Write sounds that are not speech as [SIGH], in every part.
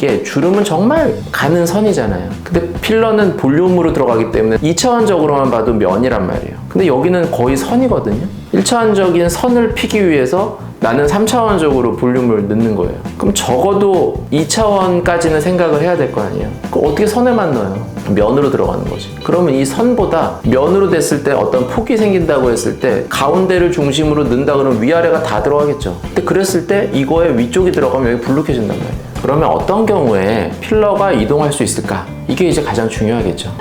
이게 주름은 정말 가는 선이잖아요. 근데 필러는 볼륨으로 들어가기 때문에 2차원적으로만 봐도 면이란 말이에요. 근데 여기는 거의 선이거든요. 1차원적인 선을 피기 위해서 나는 3차원적으로 볼륨을 넣는 거예요. 그럼 적어도 2차원까지는 생각을 해야 될 거 아니에요. 그 어떻게 선에만 넣어요? 면으로 들어가는 거지. 그러면 이 선보다 면으로 됐을 때 어떤 폭이 생긴다고 했을 때 가운데를 중심으로 넣는다 그러면 위아래가 다 들어가겠죠. 근데 그랬을 때 이거에 위쪽이 들어가면 여기 불룩해진단 말이에요. 그러면 어떤 경우에 필러가 이동할 수 있을까? 이게 이제 가장 중요하겠죠.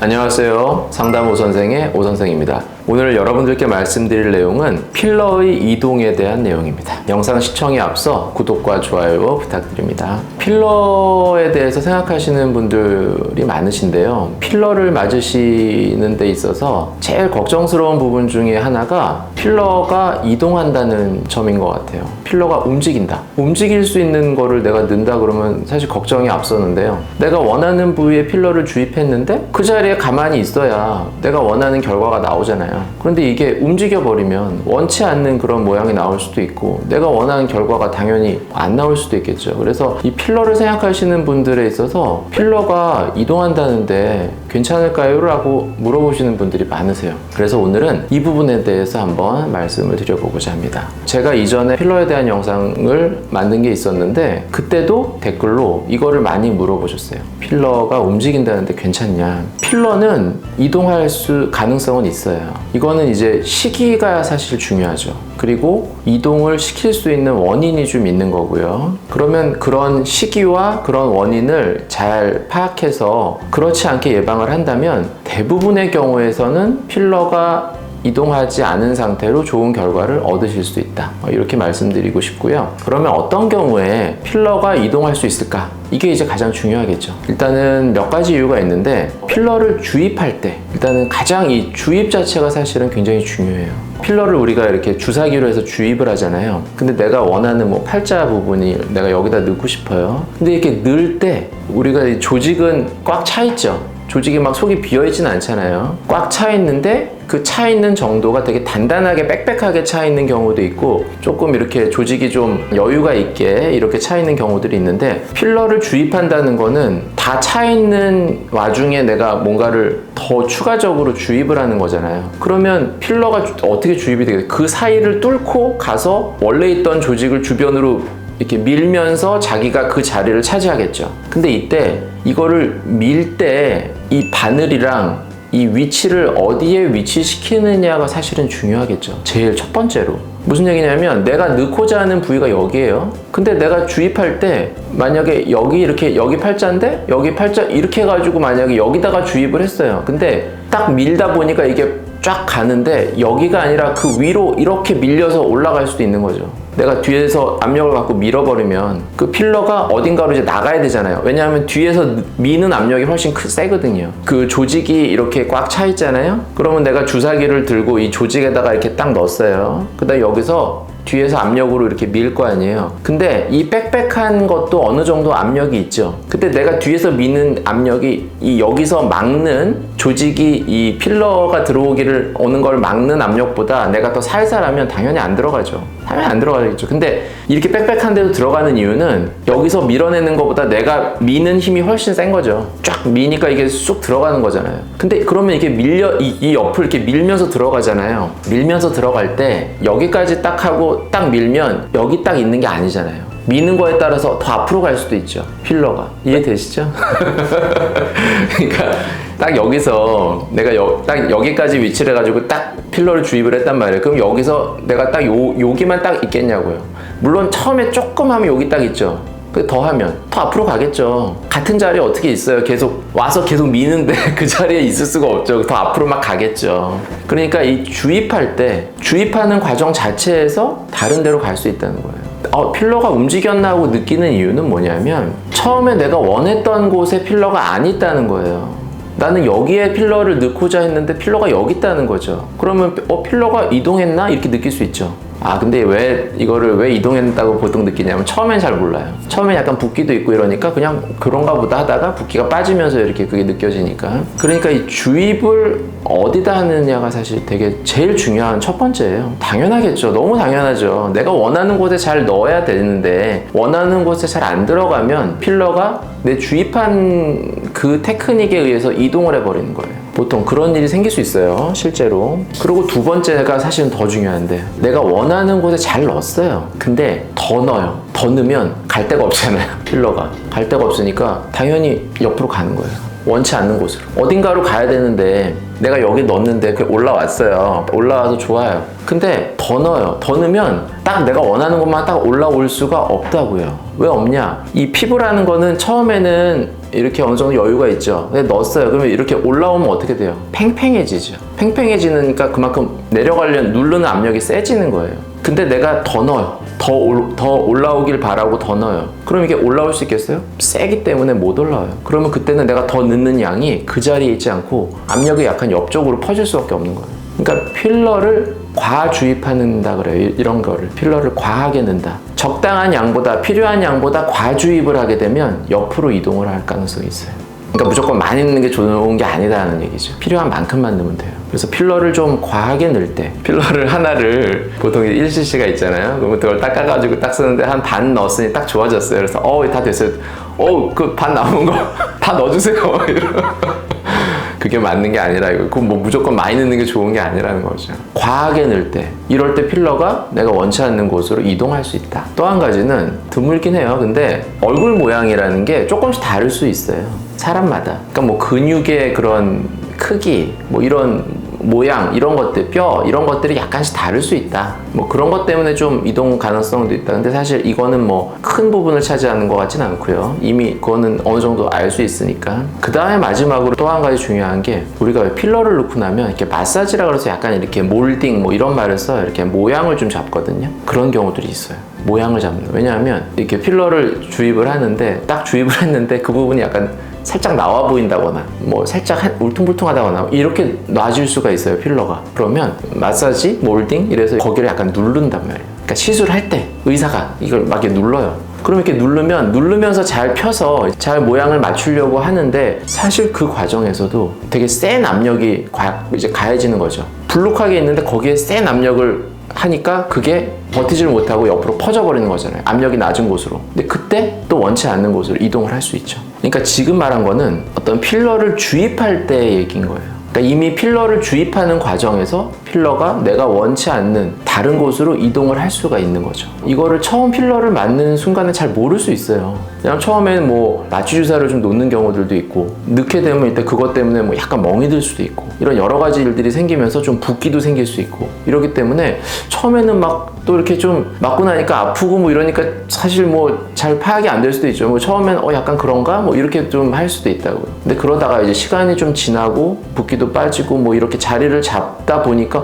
안녕하세요. 상담 오 선생의 오 선생입니다. 오늘 여러분들께 말씀드릴 내용은 필러의 이동에 대한 내용입니다. 영상 시청에 앞서 구독과 좋아요 부탁드립니다. 필러에 대해서 생각하시는 분들이 많으신데요. 필러를 맞으시는 데 있어서 제일 걱정스러운 부분 중에 하나가 필러가 이동한다는 점인 것 같아요. 필러가 움직인다. 움직일 수 있는 거를 내가 넣는다 그러면 사실 걱정이 앞서는데요. 내가 원하는 부위에 필러를 주입했는데 그 자리에 가만히 있어야 내가 원하는 결과가 나오잖아요. 그런데 이게 움직여 버리면 원치 않는 그런 모양이 나올 수도 있고 내가 원하는 결과가 당연히 안 나올 수도 있겠죠. 그래서 이 필러를 생각하시는 분들에 있어서 필러가 이동한다는데 괜찮을까요? 라고 물어보시는 분들이 많으세요. 그래서 오늘은 이 부분에 대해서 한번 말씀을 드려보고자 합니다. 제가 이전에 필러에 대한 영상을 만든 게 있었는데 그때도 댓글로 이거를 많이 물어보셨어요. 필러가 움직인다는데 괜찮냐? 필러는 이동할 수 가능성은 있어요. 이거는 이제 시기가 사실 중요하죠. 그리고 이동을 시킬 수 있는 원인이 좀 있는 거고요. 그러면 그런 시기와 그런 원인을 잘 파악해서 그렇지 않게 예방을 한다면 대부분의 경우에서는 필러가 이동하지 않은 상태로 좋은 결과를 얻으실 수 있다. 어, 이렇게 말씀드리고 싶고요. 그러면 어떤 경우에 필러가 이동할 수 있을까? 이게 이제 가장 중요하겠죠. 일단은 몇 가지 이유가 있는데 필러를 주입할 때 일단은 가장 이 주입 자체가 사실은 굉장히 중요해요. 필러를 우리가 이렇게 주사기로 해서 주입을 하잖아요. 근데 내가 원하는 뭐 팔자 부분이 내가 여기다 넣고 싶어요. 근데 이렇게 넣을 때 우리가 이 조직은 꽉 차 있죠. 조직이 막 속이 비어 있지는 않잖아요. 꽉 차 있는데 그 차 있는 정도가 되게 단단하게 빽빽하게 차 있는 경우도 있고 조금 이렇게 조직이 좀 여유가 있게 이렇게 차 있는 경우들이 있는데 필러를 주입한다는 거는 다 차 있는 와중에 내가 뭔가를 더 추가적으로 주입을 하는 거잖아요. 그러면 필러가 어떻게 주입이 되겠어요? 그 사이를 뚫고 가서 원래 있던 조직을 주변으로 이렇게 밀면서 자기가 그 자리를 차지하겠죠. 근데 이때 이거를 밀 때 이 바늘이랑 이 위치를 어디에 위치시키느냐가 사실은 중요하겠죠. 제일 첫 번째로. 무슨 얘기냐면 내가 넣고자 하는 부위가 여기에요. 근데 내가 주입할 때 만약에 여기 이렇게 여기 팔자인데 여기 팔자 이렇게 해가지고 만약에 여기다가 주입을 했어요. 근데 딱 밀다 보니까 이게 쫙 가는데 여기가 아니라 그 위로 이렇게 밀려서 올라갈 수도 있는 거죠. 내가 뒤에서 압력을 갖고 밀어버리면 그 필러가 어딘가로 이제 나가야 되잖아요. 왜냐하면 뒤에서 미는 압력이 훨씬 크, 세거든요. 그 조직이 이렇게 꽉 차 있잖아요. 그러면 내가 주사기를 들고 이 조직에다가 이렇게 딱 넣었어요. 그다음 여기서 뒤에서 압력으로 이렇게 밀 거 아니에요. 근데 이 빽빽한 것도 어느 정도 압력이 있죠. 그때 내가 뒤에서 미는 압력이 이 여기서 막는 조직이 이 필러가 들어오기를 오는 걸 막는 압력보다 내가 더 살살 하면 당연히 안 들어가죠. 당연히 안 들어가겠죠. 근데 이렇게 빽빽한 데도 들어가는 이유는 여기서 밀어내는 것보다 내가 미는 힘이 훨씬 센 거죠. 쫙 미니까 이게 쑥 들어가는 거잖아요. 근데 그러면 이게 밀려 이, 이 옆을 이렇게 밀면서 들어가잖아요. 밀면서 들어갈 때 여기까지 딱 하고 딱 밀면 여기 딱 있는 게 아니잖아요. 미는 거에 따라서 더 앞으로 갈 수도 있죠. 필러가. 이해되시죠? [LAUGHS] 그러니까 딱 여기서 내가 여, 딱 여기까지 위치를 해가지고 딱 필러를 주입을 했단 말이에요. 그럼 여기서 내가 딱 요, 여기만 딱 있겠냐고요. 물론 처음에 조금 하면 여기 딱 있죠. 더 하면 더 앞으로 가겠죠. 같은 자리에 어떻게 있어요? 계속 와서 계속 미는데 [LAUGHS] 그 자리에 있을 수가 없죠. 더 앞으로 막 가겠죠. 그러니까 이 주입할 때 주입하는 과정 자체에서 다른 데로 갈 수 있다는 거예요. 어, 필러가 움직였나 하고 느끼는 이유는 뭐냐면 처음에 내가 원했던 곳에 필러가 안 있다는 거예요. 나는 여기에 필러를 넣고자 했는데 필러가 여기 있다는 거죠. 그러면 어 필러가 이동했나 이렇게 느낄 수 있죠. 아 근데 왜 이거를 왜 이동했다고 보통 느끼냐면 처음엔 잘 몰라요. 처음엔 약간 붓기도 있고 이러니까 그냥 그런가 보다 하다가 붓기가 빠지면서 이렇게 그게 느껴지니까. 그러니까 이 주입을 어디다 하느냐가 사실 되게 제일 중요한 첫 번째예요. 당연하겠죠. 너무 당연하죠. 내가 원하는 곳에 잘 넣어야 되는데 원하는 곳에 잘 안 들어가면 필러가 내 주입한 그 테크닉에 의해서 이동을 해버리는 거예요. 보통 그런 일이 생길 수 있어요, 실제로. 그리고 두 번째가 사실은 더 중요한데, 내가 원하는 곳에 잘 넣었어요. 근데 더 넣어요. 더 넣으면 갈 데가 없잖아요, [LAUGHS] 필러가. 갈 데가 없으니까 당연히 옆으로 가는 거예요. 원치 않는 곳으로. 어딘가로 가야 되는데, 내가 여기 넣었는데 그게 올라왔어요. 올라와서 좋아요. 근데 더 넣어요. 더 넣으면 딱 내가 원하는 것만 딱 올라올 수가 없다고요. 왜 없냐? 이 피부라는 거는 처음에는 이렇게 어느 정도 여유가 있죠. 근데 넣었어요. 그러면 이렇게 올라오면 어떻게 돼요? 팽팽해지죠. 팽팽해지니까 그만큼 내려가려는 누르는 압력이 세지는 거예요. 근데 내가 더 넣어요. 더, 올, 더 올라오길 바라고 더 넣어요. 그럼 이게 올라올 수 있겠어요? 세기 때문에 못 올라와요. 그러면 그때는 내가 더 넣는 양이 그 자리에 있지 않고 압력이 약간 옆쪽으로 퍼질 수밖에 없는 거예요. 그러니까 필러를 과주입한다 그래요. 이- 이런 거를 필러를 과하게 넣는다. 적당한 양보다 필요한 양보다 과주입을 하게 되면 옆으로 이동을 할 가능성이 있어요. 그러니까 무조건 많이 넣는 게 좋은 게 아니다는 얘기죠. 필요한 만큼만 넣으면 돼요. 그래서 필러를 좀 과하게 넣을 때 필러를 하나를 보통 1cc가 있잖아요. 그러면 그걸 닦아가지고 딱 쓰는데 한 반 넣었으니 딱 좋아졌어요. 그래서 어, 다 됐어요. 어, 그 반 남은 거 [LAUGHS] 다 넣어주세요. [LAUGHS] 그게 맞는 게 아니라 이거 그건 뭐 무조건 많이 넣는 게 좋은 게 아니라는 거죠. 과하게 넣을 때 이럴 때 필러가 내가 원치 않는 곳으로 이동할 수 있다. 또 한 가지는 드물긴 해요. 근데 얼굴 모양이라는 게 조금씩 다를 수 있어요. 사람마다. 그러니까 뭐 근육의 그런 크기 뭐 이런 모양 이런 것들 뼈 이런 것들이 약간씩 다를 수 있다. 뭐 그런 것 때문에 좀 이동 가능성도 있다. 근데 사실 이거는 뭐 큰 부분을 차지하는 것 같진 않고요. 이미 그거는 어느 정도 알 수 있으니까. 그 다음에 마지막으로 또 한 가지 중요한 게 우리가 왜 필러를 넣고 나면 이렇게 마사지라 그래서 약간 이렇게 몰딩 뭐 이런 말을 써요. 이렇게 모양을 좀 잡거든요. 그런 경우들이 있어요 모양을 잡는 거. 왜냐하면 이렇게 필러를 주입을 하는데 딱 주입을 했는데 그 부분이 약간 살짝 나와 보인다거나 뭐 살짝 한- 울퉁불퉁하다거나 이렇게 놔줄 수가 있어요 필러가. 그러면 마사지 몰딩 이래서 거기를 약간 누른단 말이에요. 그러니까 시술할 때 의사가 이걸 막 이렇게 눌러요. 그럼 이렇게 누르면 누르면서 잘 펴서 잘 모양을 맞추려고 하는데 사실 그 과정에서도 되게 센 압력이 가, 이제 가해지는 거죠. 불룩하게 있는데 거기에 센 압력을 하니까 그게 버티지를 못하고 옆으로 퍼져버리는 거잖아요. 압력이 낮은 곳으로. 근데 그때 또 원치 않는 곳으로 이동을 할 수 있죠. 그러니까 지금 말한 거는 어떤 필러를 주입할 때 얘기인 거예요. 그러니까 이미 필러를 주입하는 과정에서 필러가 내가 원치 않는 다른 곳으로 이동을 할 수가 있는 거죠. 이거를 처음 필러를 맞는 순간에 잘 모를 수 있어요. 그냥 처음에는 뭐 마취 주사를 좀 놓는 경우들도 있고 넣게 되면 일단 그것 때문에 뭐 약간 멍이 들 수도 있고 이런 여러 가지 일들이 생기면서 좀 붓기도 생길 수 있고 이러기 때문에 처음에는 막 또 이렇게 좀 맞고 나니까 아프고 뭐 이러니까 사실 뭐 잘 파악이 안 될 수도 있죠. 뭐 처음엔 어 약간 그런가 뭐 이렇게 좀 할 수도 있다고요. 근데 그러다가 이제 시간이 좀 지나고 붓기도 빠지고 뭐 이렇게 자리를 잡다 보니까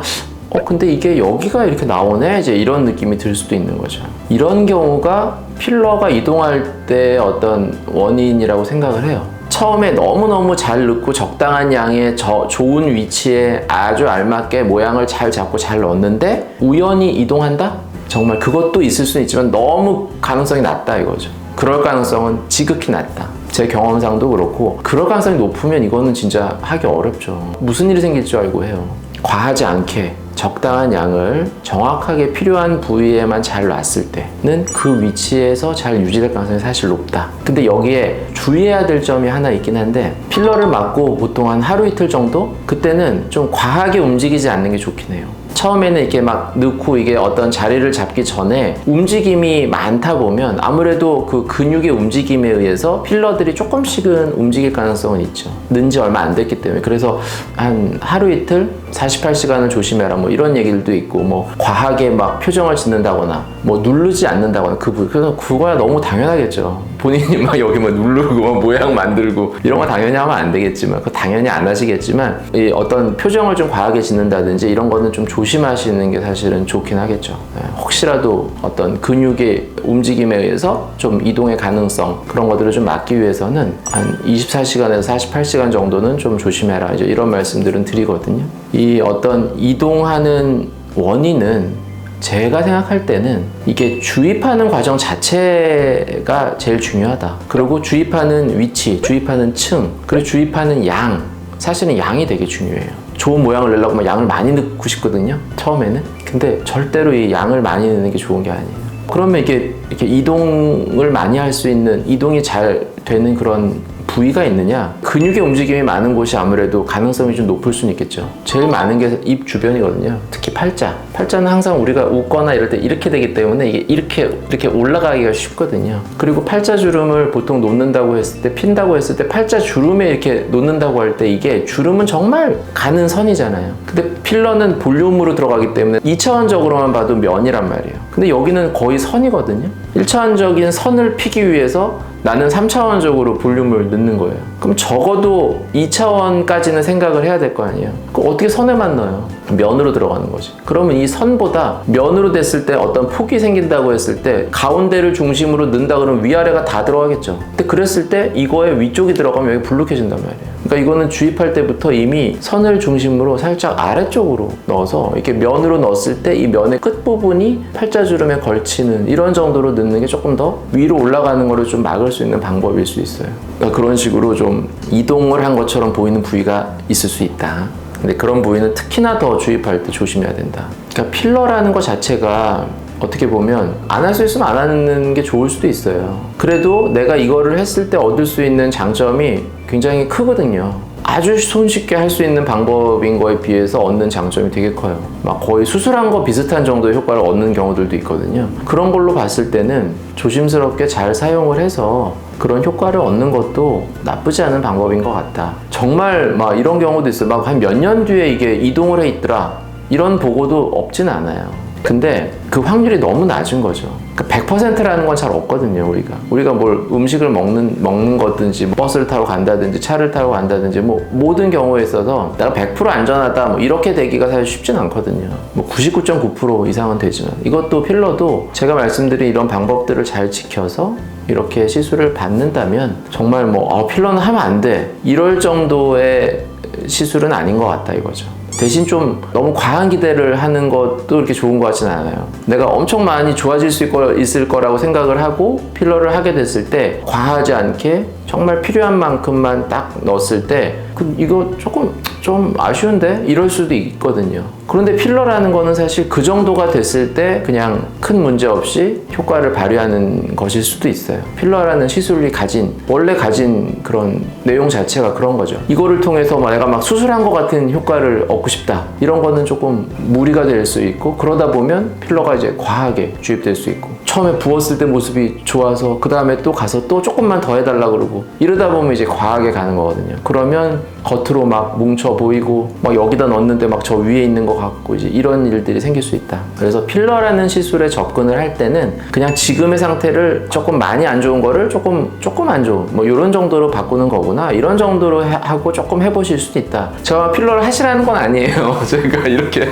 어 근데 이게 여기가 이렇게 나오네 이제 이런 느낌이 들 수도 있는 거죠. 이런 경우가 필러가 이동할 때 어떤 원인이라고 생각을 해요. 처음에 너무너무 잘 넣고 적당한 양의 저 좋은 위치에 아주 알맞게 모양을 잘 잡고 잘 넣었는데 우연히 이동한다? 정말 그것도 있을 수는 있지만 너무 가능성이 낮다 이거죠. 그럴 가능성은 지극히 낮다. 제 경험상도 그렇고 그럴 가능성이 높으면 이거는 진짜 하기 어렵죠. 무슨 일이 생길 줄 알고 해요. 과하지 않게 적당한 양을 정확하게 필요한 부위에만 잘 놨을 때는 그 위치에서 잘 유지될 가능성이 사실 높다. 근데 여기에 주의해야 될 점이 하나 있긴 한데 필러를 맞고 보통 한 하루 이틀 정도 그때는 좀 과하게 움직이지 않는 게 좋긴 해요. 처음에는 이렇게 막 넣고 이게 어떤 자리를 잡기 전에 움직임이 많다 보면 아무래도 그 근육의 움직임에 의해서 필러들이 조금씩은 움직일 가능성은 있죠. 넣은 지 얼마 안 됐기 때문에. 그래서 한 하루 이틀 48시간을 조심해라 뭐 이런 얘기들도 있고 뭐 과하게 막 표정을 짓는다거나 뭐 누르지 않는다거나 그 부- 그래서 그거야 너무 당연하겠죠. 본인이 막 여기 뭐 누르고 뭐 모양 만들고 이런 거 당연히 하면 안 되겠지만 그 당연히 안 하시겠지만 이 어떤 표정을 좀 과하게 짓는다든지 이런 거는 좀 조심하시는 게 사실은 좋긴 하겠죠. 예, 혹시라도 어떤 근육의 움직임에 의해서 좀 이동의 가능성 그런 것들을 좀 막기 위해서는 한 24시간에서 48시간 정도는 좀 조심해라 이제 이런 말씀들은 드리거든요. 이 어떤 이동하는 원인은 제가 생각할 때는 이게 주입하는 과정 자체가 제일 중요하다. 그리고 주입하는 위치, 주입하는 층, 그리고 주입하는 양. 사실은 양이 되게 중요해요. 좋은 모양을 내려고 하면 양을 많이 넣고 싶거든요. 처음에는. 근데 절대로 이 양을 많이 넣는 게 좋은 게 아니에요. 그러면 이게 이렇게 이동을 많이 할 수 있는 이동이 잘 되는 그런 부위가 있느냐? 근육의 움직임이 많은 곳이 아무래도 가능성이 좀 높을 수는 있겠죠. 제일 많은 게 입 주변이거든요. 특히 팔자. 팔자는 항상 우리가 웃거나 이럴 때 이렇게 되기 때문에 이게 이렇게 이렇게 올라가기가 쉽거든요. 그리고 팔자 주름을 보통 놓는다고 했을 때 핀다고 했을 때 팔자 주름에 이렇게 놓는다고 할 때 이게 주름은 정말 가는 선이잖아요. 근데 필러는 볼륨으로 들어가기 때문에 2차원적으로만 봐도 면이란 말이에요. 근데 여기는 거의 선이거든요. 1차원적인 선을 피기 위해서 나는 3차원적으로 볼륨을 넣는 거예요. 그럼 적어도 2차원까지는 생각을 해야 될 거 아니에요. 그럼 어떻게 선에만 넣어요? 면으로 들어가는 거지. 그러면 이 선보다 면으로 됐을 때 어떤 폭이 생긴다고 했을 때 가운데를 중심으로 넣는다 그러면 위아래가 다 들어가겠죠. 근데 그랬을 때 이거에 위쪽이 들어가면 여기 불룩해진단 말이에요. 그러니까 이거는 주입할 때부터 이미 선을 중심으로 살짝 아래쪽으로 넣어서 이렇게 면으로 넣었을 때 이 면의 끝부분이 팔자주름에 걸치는 이런 정도로 넣는 게 조금 더 위로 올라가는 거를 좀 막을 수 있는 방법일 수 있어요. 그러니까 그런 식으로 좀 이동을 한 것처럼 보이는 부위가 있을 수 있다. 근데 그런 부위는 특히나 더 주입할 때 조심해야 된다. 그러니까 필러라는 것 자체가 어떻게 보면 안 할 수 있으면 안 하는 게 좋을 수도 있어요. 그래도 내가 이거를 했을 때 얻을 수 있는 장점이 굉장히 크거든요. 아주 손쉽게 할 수 있는 방법인 거에 비해서 얻는 장점이 되게 커요. 막 거의 수술한 거 비슷한 정도의 효과를 얻는 경우들도 있거든요. 그런 걸로 봤을 때는 조심스럽게 잘 사용을 해서 그런 효과를 얻는 것도 나쁘지 않은 방법인 것 같다. 정말 막 이런 경우도 있어요. 막 한 몇 년 뒤에 이게 이동을 해 있더라. 이런 보고도 없진 않아요. 근데 그 확률이 너무 낮은 거죠. 그러니까 100%라는 건 잘 없거든요, 우리가. 우리가 뭘 음식을 먹는, 먹는 거든지, 뭐 버스를 타고 간다든지, 차를 타고 간다든지, 뭐 모든 경우에 있어서 내가 100% 안전하다, 뭐 이렇게 되기가 사실 쉽진 않거든요. 뭐 99.9% 이상은 되지만. 이것도 필러도 제가 말씀드린 이런 방법들을 잘 지켜서 이렇게 시술을 받는다면 정말 뭐, 아, 필러는 하면 안 돼. 이럴 정도의 시술은 아닌 것 같다, 이거죠. 대신 좀 너무 과한 기대를 하는 것도 이렇게 좋은 것 같지는 않아요. 내가 엄청 많이 좋아질 수 있을 거라고 생각을 하고 필러를 하게 됐을 때 과하지 않게 정말 필요한 만큼만 딱 넣었을 때 그 이거 조금 좀 아쉬운데 이럴 수도 있거든요. 그런데 필러라는 거는 사실 그 정도가 됐을 때 그냥 큰 문제 없이 효과를 발휘하는 것일 수도 있어요. 필러라는 시술이 가진 원래 가진 그런 내용 자체가 그런 거죠. 이거를 통해서 막 내가 막 수술한 것 같은 효과를 얻고 싶다 이런 거는 조금 무리가 될 수 있고 그러다 보면 필러가 이제 과하게 주입될 수 있고 처음에 부었을 때 모습이 좋아서 그 다음에 또 가서 또 조금만 더 해달라 그러고 이러다 보면 이제 과하게 가는 거거든요. 그러면 겉으로 막 뭉쳐 보이고 막 여기다 넣었는데 막 저 위에 있는 것 같고 이제 이런 일들이 생길 수 있다. 그래서 필러라는 시술에 접근을 할 때는 그냥 지금의 상태를 조금 많이 안 좋은 거를 조금 조금 안 좋은 뭐 이런 정도로 바꾸는 거구나 이런 정도로 해- 하고 조금 해보실 수도 있다. 제가 필러를 하시라는 건 아니에요. [LAUGHS] 제가 이렇게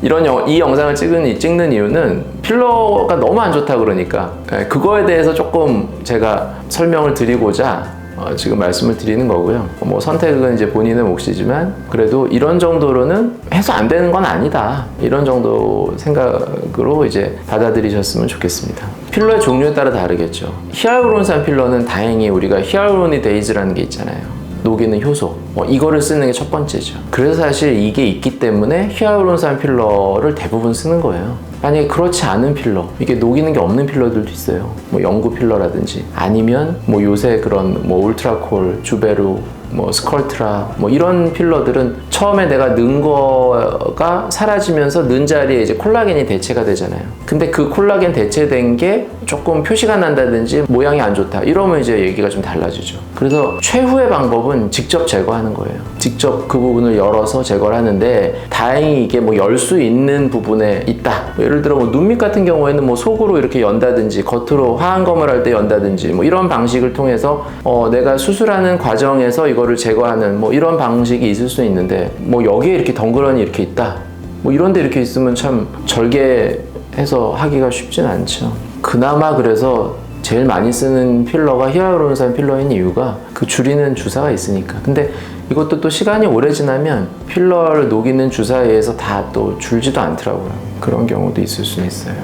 이런 영, 이 영상을 찍은 찍는 이유는 필러가 너무 안 좋다 그러니까 예, 그거에 대해서 조금 제가 설명을 드리고자 어, 지금 말씀을 드리는 거고요. 뭐 선택은 이제 본인의 몫이지만 그래도 이런 정도로는 해서 안 되는 건 아니다. 이런 정도 생각으로 이제 받아들이셨으면 좋겠습니다. 필러의 종류에 따라 다르겠죠. 히알루론산 필러는 다행히 우리가 히알루로니데이즈라는 게 있잖아요. 녹이는 효소. 뭐 이거를 쓰는 게 첫 번째죠. 그래서 사실 이게 있기 때문에 히알루론산 필러를 대부분 쓰는 거예요. 만약에 그렇지 않은 필러. 이게 녹이는 게 없는 필러들도 있어요. 뭐 연구 필러라든지 아니면 뭐 요새 그런 뭐 울트라콜 주베루 뭐 스컬트라 뭐 이런 필러들은 처음에 내가 넣은 거가 사라지면서 넣은 자리에 이제 콜라겐이 대체가 되잖아요. 근데 그 콜라겐 대체된 게 조금 표시가 난다든지 모양이 안 좋다. 이러면 이제 얘기가 좀 달라지죠. 그래서 최후의 방법은 직접 제거하는 거예요. 직접 그 부분을 열어서 제거를 하는데 다행히 이게 뭐 열 수 있는 부분에 있다. 뭐 예를 들어 뭐 눈밑 같은 경우에는 뭐 속으로 이렇게 연다든지 겉으로 화한검을 할 때 연다든지 뭐 이런 방식을 통해서 어 내가 수술하는 과정에서 이 거를 제거하는 뭐 이런 방식이 있을 수 있는데 뭐 여기에 이렇게 덩그러니 이렇게 있다. 뭐 이런 데 이렇게 있으면 참 절개해서 하기가 쉽진 않죠. 그나마 그래서 제일 많이 쓰는 필러가 히알루론산 필러인 이유가 그 줄이는 주사가 있으니까. 근데 이것도 또 시간이 오래 지나면 필러를 녹이는 주사에 의해서 다 또 줄지도 않더라고요. 그런 경우도 있을 수 있어요.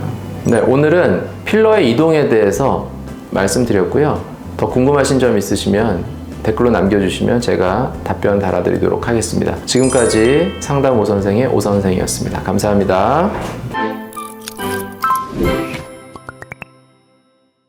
네, 오늘은 필러의 이동에 대해서 말씀드렸고요. 더 궁금하신 점 있으시면 댓글로 남겨주시면 제가 답변 달아드리도록 하겠습니다. 지금까지 상담 오 선생의 오 선생이었습니다. 감사합니다.